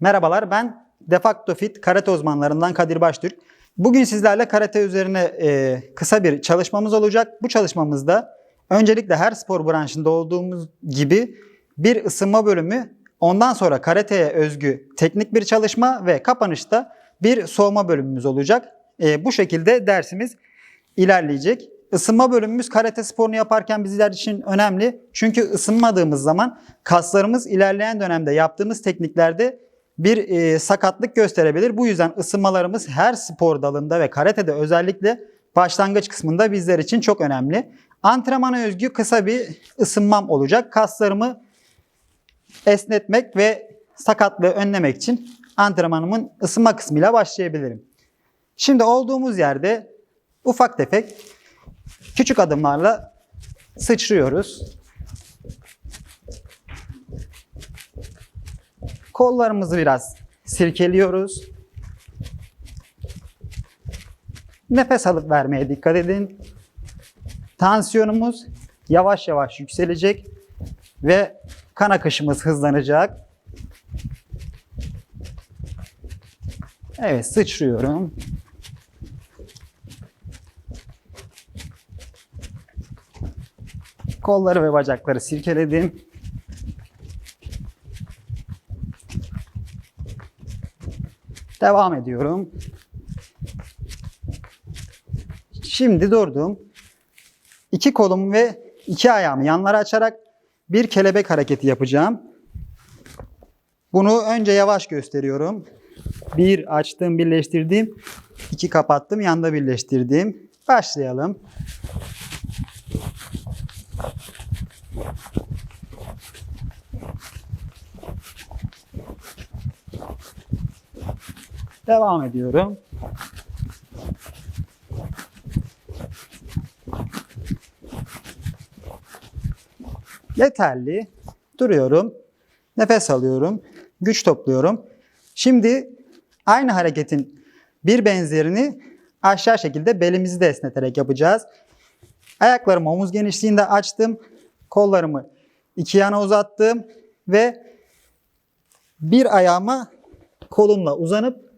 Merhabalar ben Defacto Fit karate uzmanlarından Kadir Baştürk. Bugün sizlerle karate üzerine e, kısa bir çalışmamız olacak. Bu çalışmamızda öncelikle her spor branşında olduğumuz gibi bir ısınma bölümü, ondan sonra karateye özgü teknik bir çalışma ve kapanışta bir soğuma bölümümüz olacak. E, bu şekilde dersimiz ilerleyecek. Isınma bölümümüz karate sporunu yaparken bizler için önemli. Çünkü ısınmadığımız zaman kaslarımız ilerleyen dönemde yaptığımız tekniklerde bir e, sakatlık gösterebilir. Bu yüzden ısınmalarımız her spor dalında ve karatede özellikle başlangıç kısmında bizler için çok önemli. Antrenmana özgü kısa bir ısınmam olacak. Kaslarımı esnetmek ve sakatlığı önlemek için antrenmanımın ısınma kısmıyla başlayabilirim. Şimdi olduğumuz yerde ufak tefek küçük adımlarla sıçrıyoruz. Kollarımızı biraz sirkeliyoruz. Nefes alıp vermeye dikkat edin. Tansiyonumuz yavaş yavaş yükselecek ve kan akışımız hızlanacak. Evet sıçrıyorum. Kolları ve bacakları sirkeledim. Devam ediyorum. Şimdi durdum. İki kolumu ve iki ayağımı yanlara açarak bir kelebek hareketi yapacağım. Bunu önce yavaş gösteriyorum. Bir açtım, birleştirdim. iki kapattım, yanda birleştirdim. Başlayalım. Devam ediyorum. Yeterli. Duruyorum. Nefes alıyorum. Güç topluyorum. Şimdi aynı hareketin bir benzerini aşağı şekilde belimizi de esneterek yapacağız. Ayaklarımı omuz genişliğinde açtım. Kollarımı iki yana uzattım ve bir ayağıma kolumla uzanıp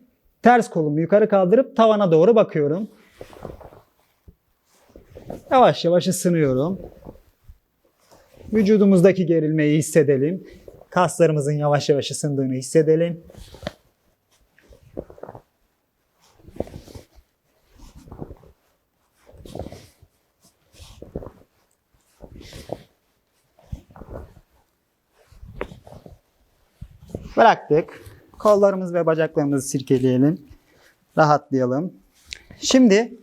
ters kolumu yukarı kaldırıp tavana doğru bakıyorum. Yavaş yavaş ısınıyorum. Vücudumuzdaki gerilmeyi hissedelim. Kaslarımızın yavaş yavaş ısındığını hissedelim. Bıraktık. Kollarımız ve bacaklarımızı sirkeleyelim. Rahatlayalım. Şimdi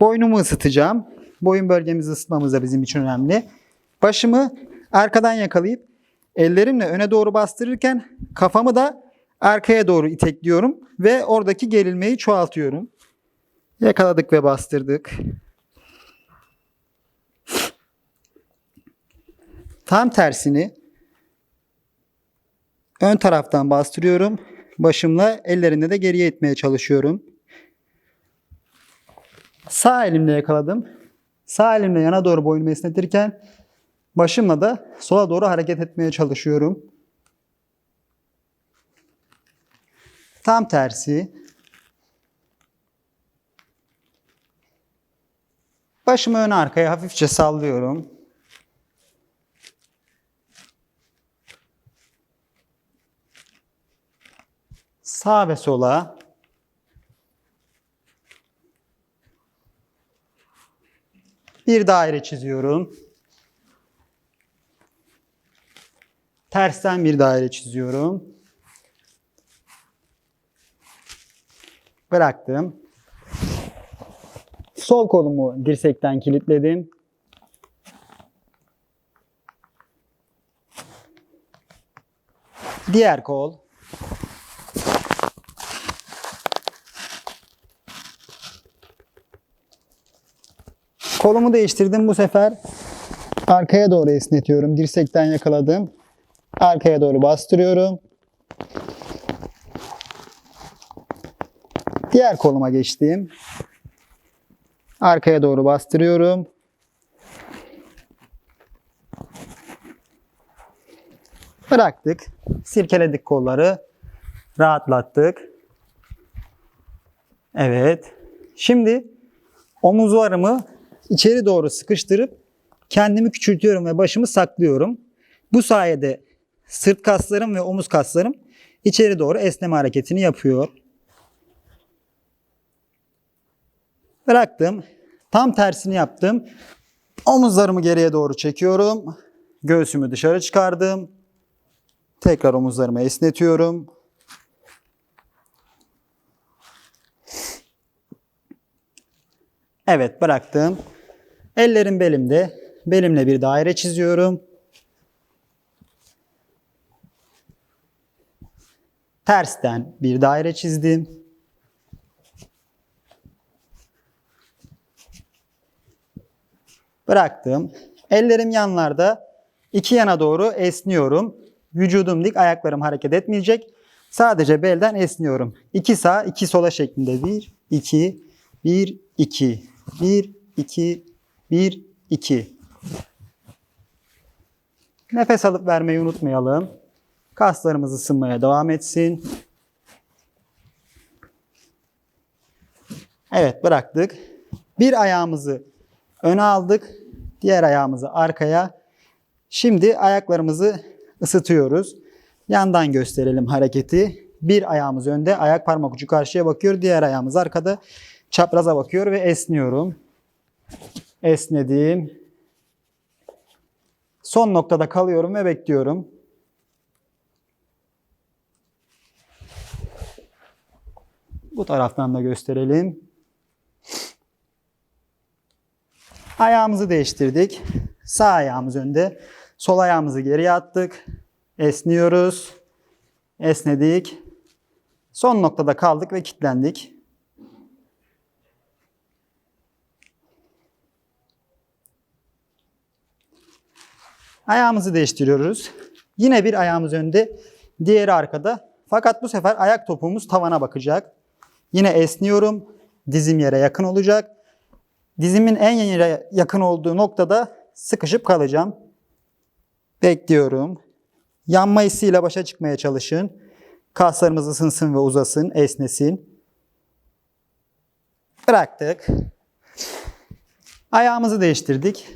boynumu ısıtacağım. Boyun bölgemizi ısıtmamız da bizim için önemli. Başımı arkadan yakalayıp ellerimle öne doğru bastırırken kafamı da arkaya doğru itekliyorum ve oradaki gerilmeyi çoğaltıyorum. Yakaladık ve bastırdık. Tam tersini ön taraftan bastırıyorum. Başımla ellerimle de geriye itmeye çalışıyorum. Sağ elimle yakaladım. Sağ elimle yana doğru boynumu esnetirken başımla da sola doğru hareket etmeye çalışıyorum. Tam tersi. Başımı ön arkaya hafifçe sallıyorum. Sağ ve sola. Bir daire çiziyorum. Tersten bir daire çiziyorum. Bıraktım. Sol kolumu dirsekten kilitledim. Diğer kol. Kolumu değiştirdim bu sefer. Arkaya doğru esnetiyorum. Dirsekten yakaladım. Arkaya doğru bastırıyorum. Diğer koluma geçtim. Arkaya doğru bastırıyorum. Bıraktık. Sirkeledik kolları. Rahatlattık. Evet. Şimdi omuzlarımı içeri doğru sıkıştırıp kendimi küçültüyorum ve başımı saklıyorum. Bu sayede sırt kaslarım ve omuz kaslarım içeri doğru esneme hareketini yapıyor. Bıraktım. Tam tersini yaptım. Omuzlarımı geriye doğru çekiyorum. Göğsümü dışarı çıkardım. Tekrar omuzlarımı esnetiyorum. Evet bıraktım. Ellerim belimde. Belimle bir daire çiziyorum. Tersten bir daire çizdim. Bıraktım. Ellerim yanlarda. iki yana doğru esniyorum. Vücudum dik, ayaklarım hareket etmeyecek. Sadece belden esniyorum. İki sağ, iki sola şeklinde. Bir, iki, bir, iki, bir, iki, bir, iki. Nefes alıp vermeyi unutmayalım. Kaslarımız ısınmaya devam etsin. Evet bıraktık. Bir ayağımızı öne aldık. Diğer ayağımızı arkaya. Şimdi ayaklarımızı ısıtıyoruz. Yandan gösterelim hareketi. Bir ayağımız önde, ayak parmak ucu karşıya bakıyor. Diğer ayağımız arkada. Çapraza bakıyor ve esniyorum. Esnedim. Son noktada kalıyorum ve bekliyorum. Bu taraftan da gösterelim. Ayağımızı değiştirdik. Sağ ayağımız önde. Sol ayağımızı geriye attık. Esniyoruz. Esnedik. Son noktada kaldık ve kilitlendik. Ayağımızı değiştiriyoruz. Yine bir ayağımız önde, diğeri arkada. Fakat bu sefer ayak topumuz tavana bakacak. Yine esniyorum. Dizim yere yakın olacak. Dizimin en yere yakın olduğu noktada sıkışıp kalacağım. Bekliyorum. Yanma hissiyle başa çıkmaya çalışın. Kaslarımız ısınsın ve uzasın, esnesin. Bıraktık. Ayağımızı değiştirdik.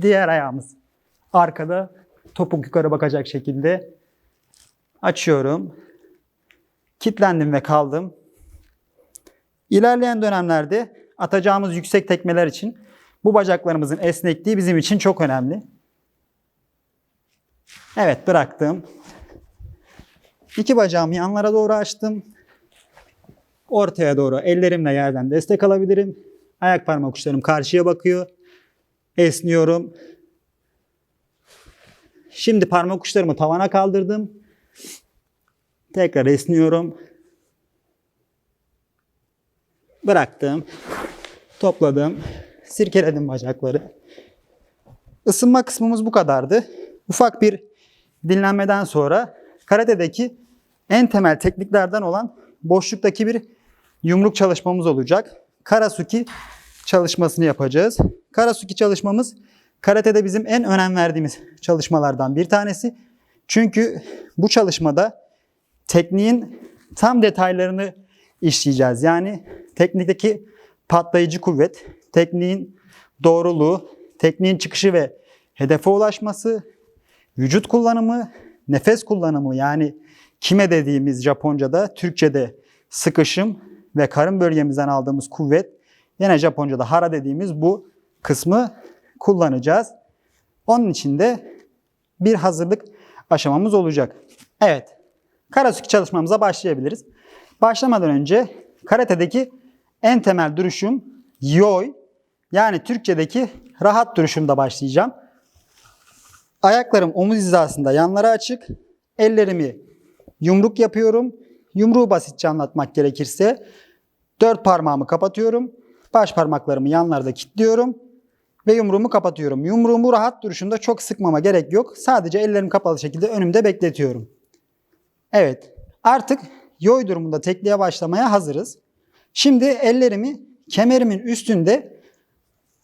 Diğer ayağımız arkada topuk yukarı bakacak şekilde açıyorum. Kitlendim ve kaldım. İlerleyen dönemlerde atacağımız yüksek tekmeler için bu bacaklarımızın esnekliği bizim için çok önemli. Evet bıraktım. İki bacağımı yanlara doğru açtım. Ortaya doğru ellerimle yerden destek alabilirim. Ayak parmak uçlarım karşıya bakıyor. Esniyorum. Şimdi parmak uçlarımı tavana kaldırdım. Tekrar esniyorum. Bıraktım. Topladım. Sirkeledim bacakları. Isınma kısmımız bu kadardı. Ufak bir dinlenmeden sonra karate'deki en temel tekniklerden olan boşluktaki bir yumruk çalışmamız olacak. Karasuki çalışmasını yapacağız. Karasuki çalışmamız karate'de bizim en önem verdiğimiz çalışmalardan bir tanesi. Çünkü bu çalışmada tekniğin tam detaylarını işleyeceğiz. Yani teknikteki patlayıcı kuvvet, tekniğin doğruluğu, tekniğin çıkışı ve hedefe ulaşması, vücut kullanımı, nefes kullanımı yani kime dediğimiz Japonca'da, Türkçe'de sıkışım ve karın bölgemizden aldığımız kuvvet, yine Japonca'da hara dediğimiz bu kısmı kullanacağız. Onun için de bir hazırlık aşamamız olacak. Evet, Karasuki çalışmamıza başlayabiliriz. Başlamadan önce karate'deki en temel duruşum yoi yani Türkçedeki rahat duruşumda başlayacağım. Ayaklarım omuz hizasında yanlara açık. Ellerimi yumruk yapıyorum. Yumruğu basitçe anlatmak gerekirse dört parmağımı kapatıyorum. Baş parmaklarımı yanlarda kilitliyorum ve yumruğumu kapatıyorum. Yumruğumu rahat duruşunda çok sıkmama gerek yok. Sadece ellerim kapalı şekilde önümde bekletiyorum. Evet. Artık yoy durumunda tekliğe başlamaya hazırız. Şimdi ellerimi kemerimin üstünde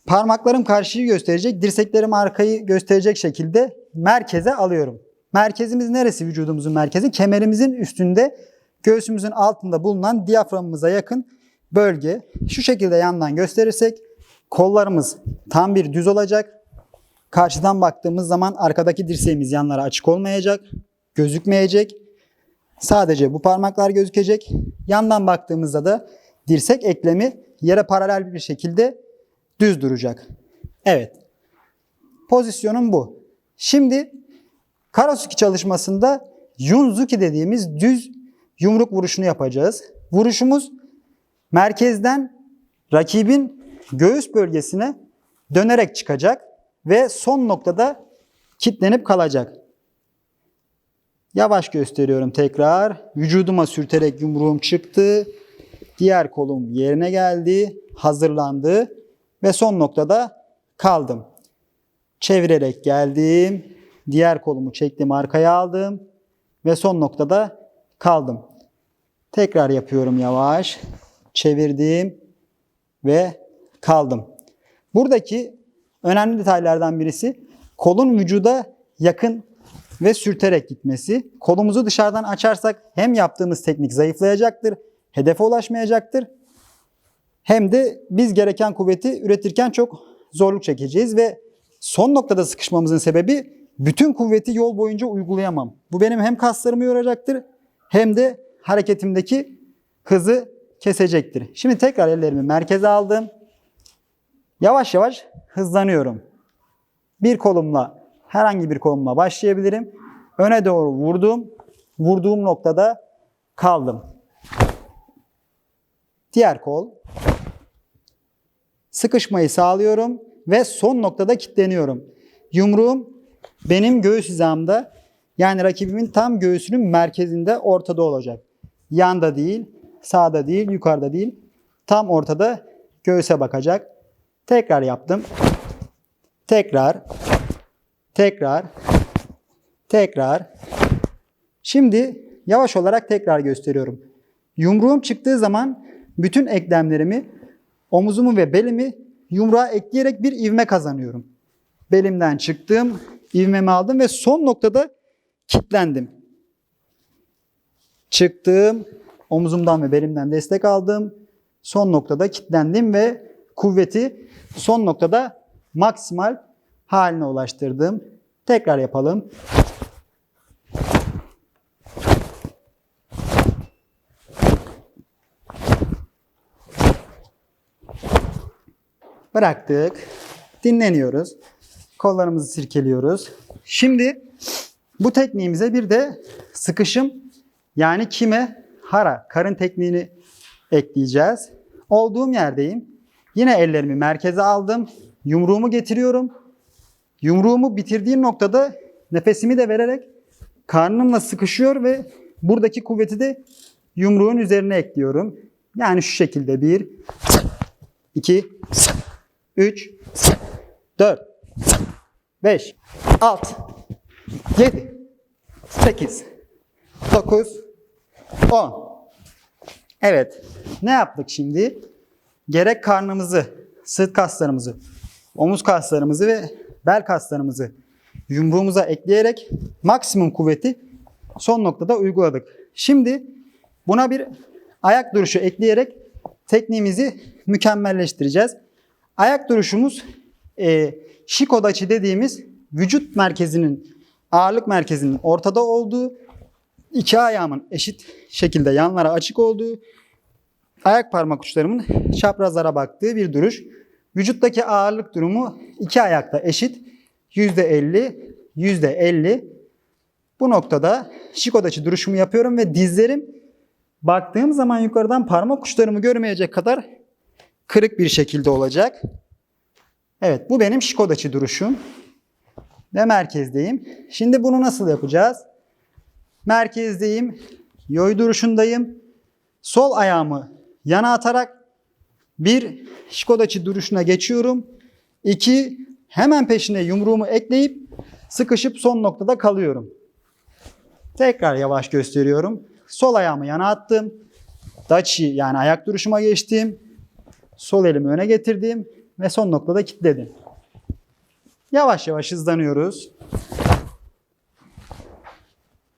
parmaklarım karşıyı gösterecek, dirseklerim arkayı gösterecek şekilde merkeze alıyorum. Merkezimiz neresi vücudumuzun merkezi? Kemerimizin üstünde göğsümüzün altında bulunan diyaframımıza yakın bölge. Şu şekilde yandan gösterirsek kollarımız tam bir düz olacak. Karşıdan baktığımız zaman arkadaki dirseğimiz yanlara açık olmayacak, gözükmeyecek. Sadece bu parmaklar gözükecek. Yandan baktığımızda da dirsek eklemi yere paralel bir şekilde düz duracak. Evet. Pozisyonum bu. Şimdi Karasuki çalışmasında Yunzuki dediğimiz düz yumruk vuruşunu yapacağız. Vuruşumuz merkezden rakibin göğüs bölgesine dönerek çıkacak ve son noktada kilitlenip kalacak. Yavaş gösteriyorum tekrar. Vücuduma sürterek yumruğum çıktı. Diğer kolum yerine geldi, hazırlandı ve son noktada kaldım. Çevirerek geldim. Diğer kolumu çektim, arkaya aldım ve son noktada kaldım. Tekrar yapıyorum yavaş. Çevirdim ve kaldım. Buradaki önemli detaylardan birisi kolun vücuda yakın ve sürterek gitmesi. Kolumuzu dışarıdan açarsak hem yaptığımız teknik zayıflayacaktır, hedefe ulaşmayacaktır. Hem de biz gereken kuvveti üretirken çok zorluk çekeceğiz ve son noktada sıkışmamızın sebebi bütün kuvveti yol boyunca uygulayamam. Bu benim hem kaslarımı yoracaktır hem de hareketimdeki hızı kesecektir. Şimdi tekrar ellerimi merkeze aldım. Yavaş yavaş hızlanıyorum. Bir kolumla, herhangi bir kolumla başlayabilirim. Öne doğru vurdum. Vurduğum noktada kaldım. Diğer kol. Sıkışmayı sağlıyorum ve son noktada kilitleniyorum. Yumruğum benim göğüs hizamda yani rakibimin tam göğsünün merkezinde ortada olacak. Yanda değil, sağda değil, yukarıda değil. Tam ortada göğüse bakacak. Tekrar yaptım. Tekrar. Tekrar. Tekrar. Şimdi yavaş olarak tekrar gösteriyorum. Yumruğum çıktığı zaman bütün eklemlerimi, omuzumu ve belimi yumruğa ekleyerek bir ivme kazanıyorum. Belimden çıktım, ivmemi aldım ve son noktada kilitlendim. Çıktım, omuzumdan ve belimden destek aldım. Son noktada kilitlendim ve kuvveti son noktada maksimal haline ulaştırdım. Tekrar yapalım. Bıraktık. Dinleniyoruz. Kollarımızı sirkeliyoruz. Şimdi bu tekniğimize bir de sıkışım yani kime hara karın tekniğini ekleyeceğiz. Olduğum yerdeyim. Yine ellerimi merkeze aldım. Yumruğumu getiriyorum. Yumruğumu bitirdiğim noktada nefesimi de vererek karnımla sıkışıyor ve buradaki kuvveti de yumruğun üzerine ekliyorum. Yani şu şekilde 1, 2, 3, 4, 5, 6, 7, 8, 9, 10. Evet. Ne yaptık şimdi? Gerek karnımızı, sırt kaslarımızı, omuz kaslarımızı ve bel kaslarımızı yumruğumuza ekleyerek maksimum kuvveti son noktada uyguladık. Şimdi buna bir ayak duruşu ekleyerek tekniğimizi mükemmelleştireceğiz. Ayak duruşumuz e, Shikodachi dediğimiz vücut merkezinin, ağırlık merkezinin ortada olduğu, iki ayağımın eşit şekilde yanlara açık olduğu, ayak parmak uçlarımın çaprazlara baktığı bir duruş. Vücuttaki ağırlık durumu iki ayakta eşit. %50, %50. Bu noktada Shikodachi duruşumu yapıyorum ve dizlerim baktığım zaman yukarıdan parmak uçlarımı görmeyecek kadar kırık bir şekilde olacak. Evet bu benim Shikodachi duruşum. Ve merkezdeyim. Şimdi bunu nasıl yapacağız? Merkezdeyim. Yoy duruşundayım. Sol ayağımı yana atarak bir Shikodachi duruşuna geçiyorum. İki hemen peşine yumruğumu ekleyip sıkışıp son noktada kalıyorum. Tekrar yavaş gösteriyorum. Sol ayağımı yana attım. Dachi yani ayak duruşuma geçtim. Sol elimi öne getirdim ve son noktada kilitledim. Yavaş yavaş hızlanıyoruz.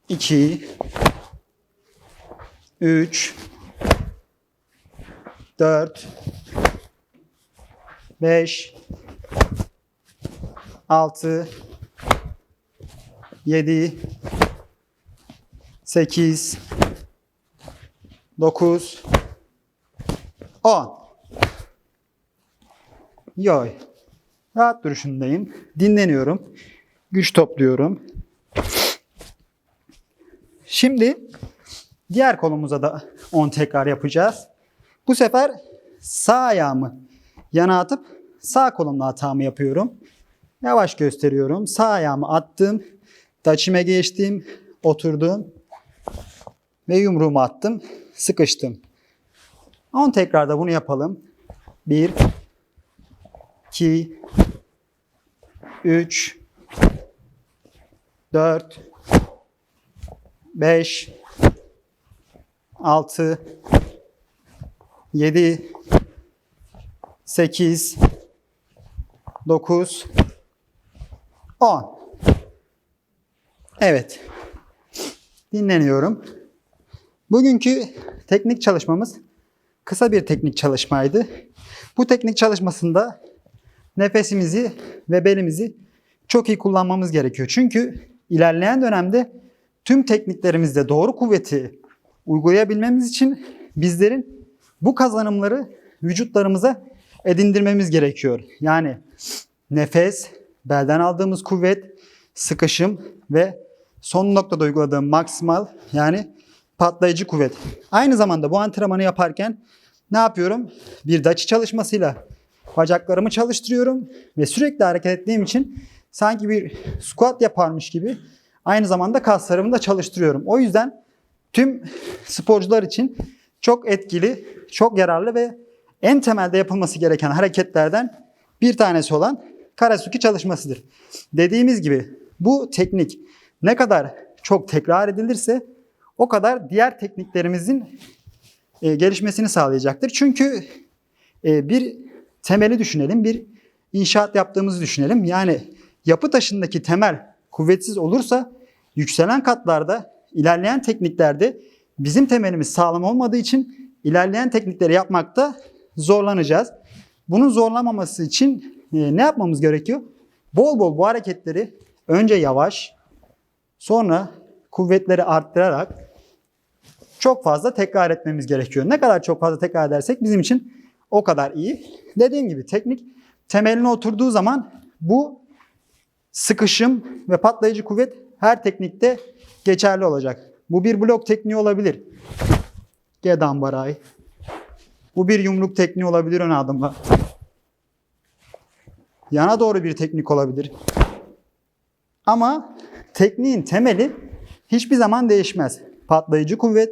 2 3 4 5 6 7 8 9 10 Yoy. Rahat duruşundayım. Dinleniyorum. Güç topluyorum. Şimdi diğer kolumuza da 10 tekrar yapacağız. Bu sefer sağ ayağımı yana atıp sağ kolumla hatamı yapıyorum. Yavaş gösteriyorum. Sağ ayağımı attım. Daçime geçtim. Oturdum. Ve yumruğumu attım. Sıkıştım. 10 tekrarda bunu yapalım. 1 2 3 4 5 6 7 8 9 10 Evet. Dinleniyorum. Bugünkü teknik çalışmamız kısa bir teknik çalışmaydı. Bu teknik çalışmasında nefesimizi ve belimizi çok iyi kullanmamız gerekiyor. Çünkü ilerleyen dönemde tüm tekniklerimizde doğru kuvveti uygulayabilmemiz için bizlerin bu kazanımları vücutlarımıza edindirmemiz gerekiyor. Yani nefes, belden aldığımız kuvvet, sıkışım ve son noktada uyguladığım maksimal yani patlayıcı kuvvet. Aynı zamanda bu antrenmanı yaparken ne yapıyorum? Bir daçı çalışmasıyla bacaklarımı çalıştırıyorum ve sürekli hareket ettiğim için sanki bir squat yaparmış gibi aynı zamanda kaslarımı da çalıştırıyorum. O yüzden tüm sporcular için çok etkili, çok yararlı ve en temelde yapılması gereken hareketlerden bir tanesi olan Karasuki çalışmasıdır. Dediğimiz gibi bu teknik ne kadar çok tekrar edilirse o kadar diğer tekniklerimizin e, gelişmesini sağlayacaktır. Çünkü e, bir temeli düşünelim, bir inşaat yaptığımızı düşünelim. Yani yapı taşındaki temel kuvvetsiz olursa yükselen katlarda, ilerleyen tekniklerde bizim temelimiz sağlam olmadığı için ilerleyen teknikleri yapmakta zorlanacağız. Bunun zorlamaması için e, ne yapmamız gerekiyor? Bol bol bu hareketleri önce yavaş, sonra kuvvetleri arttırarak çok fazla tekrar etmemiz gerekiyor. Ne kadar çok fazla tekrar edersek bizim için o kadar iyi. Dediğim gibi teknik temeline oturduğu zaman bu sıkışım ve patlayıcı kuvvet her teknikte geçerli olacak. Bu bir blok tekniği olabilir. Gedambaray. Bu bir yumruk tekniği olabilir ön adımla. Yana doğru bir teknik olabilir. Ama tekniğin temeli hiçbir zaman değişmez. Patlayıcı kuvvet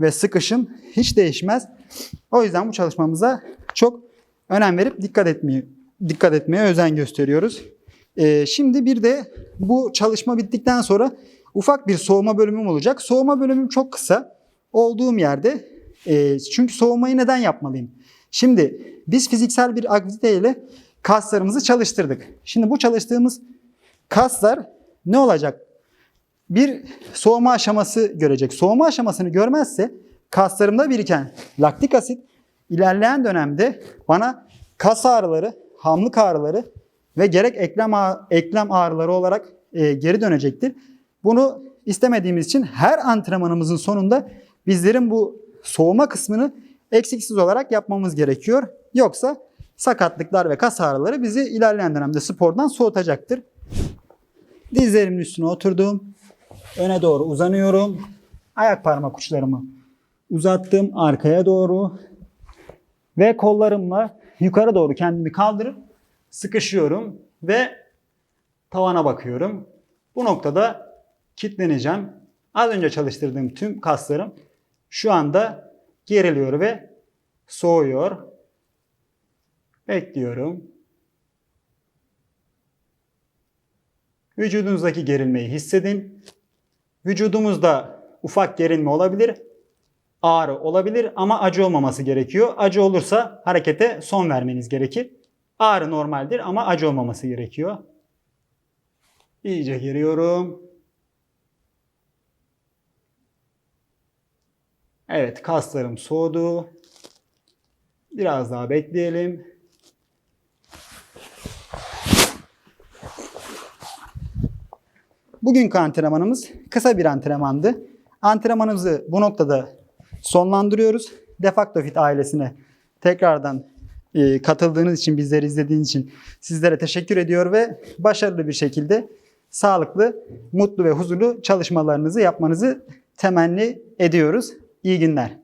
ve sıkışım hiç değişmez. O yüzden bu çalışmamıza çok önem verip dikkat etmeye dikkat etmeye özen gösteriyoruz. Ee, şimdi bir de bu çalışma bittikten sonra ufak bir soğuma bölümüm olacak. Soğuma bölümüm çok kısa. Olduğum yerde e, çünkü soğumayı neden yapmalıyım? Şimdi biz fiziksel bir aktivite ile kaslarımızı çalıştırdık. Şimdi bu çalıştığımız kaslar ne olacak? Bir soğuma aşaması görecek. Soğuma aşamasını görmezse kaslarımda biriken laktik asit ilerleyen dönemde bana kas ağrıları, hamlık ağrıları ve gerek eklem, ağ- eklem ağrıları olarak e, geri dönecektir. Bunu istemediğimiz için her antrenmanımızın sonunda bizlerin bu soğuma kısmını eksiksiz olarak yapmamız gerekiyor. Yoksa sakatlıklar ve kas ağrıları bizi ilerleyen dönemde spordan soğutacaktır. Dizlerimin üstüne oturdum. Öne doğru uzanıyorum. Ayak parmak uçlarımı uzattım arkaya doğru. Ve kollarımla yukarı doğru kendimi kaldırıp sıkışıyorum ve tavana bakıyorum. Bu noktada kilitleneceğim. Az önce çalıştırdığım tüm kaslarım şu anda geriliyor ve soğuyor. Bekliyorum. Vücudunuzdaki gerilmeyi hissedin. Vücudumuzda ufak gerilme olabilir, ağrı olabilir ama acı olmaması gerekiyor. Acı olursa harekete son vermeniz gerekir. Ağrı normaldir ama acı olmaması gerekiyor. İyice giriyorum. Evet kaslarım soğudu. Biraz daha bekleyelim. Bugünkü antrenmanımız kısa bir antrenmandı. Antrenmanımızı bu noktada sonlandırıyoruz. Defacto Fit ailesine tekrardan e, katıldığınız için, bizleri izlediğiniz için sizlere teşekkür ediyor ve başarılı bir şekilde sağlıklı, mutlu ve huzurlu çalışmalarınızı yapmanızı temenni ediyoruz. İyi günler.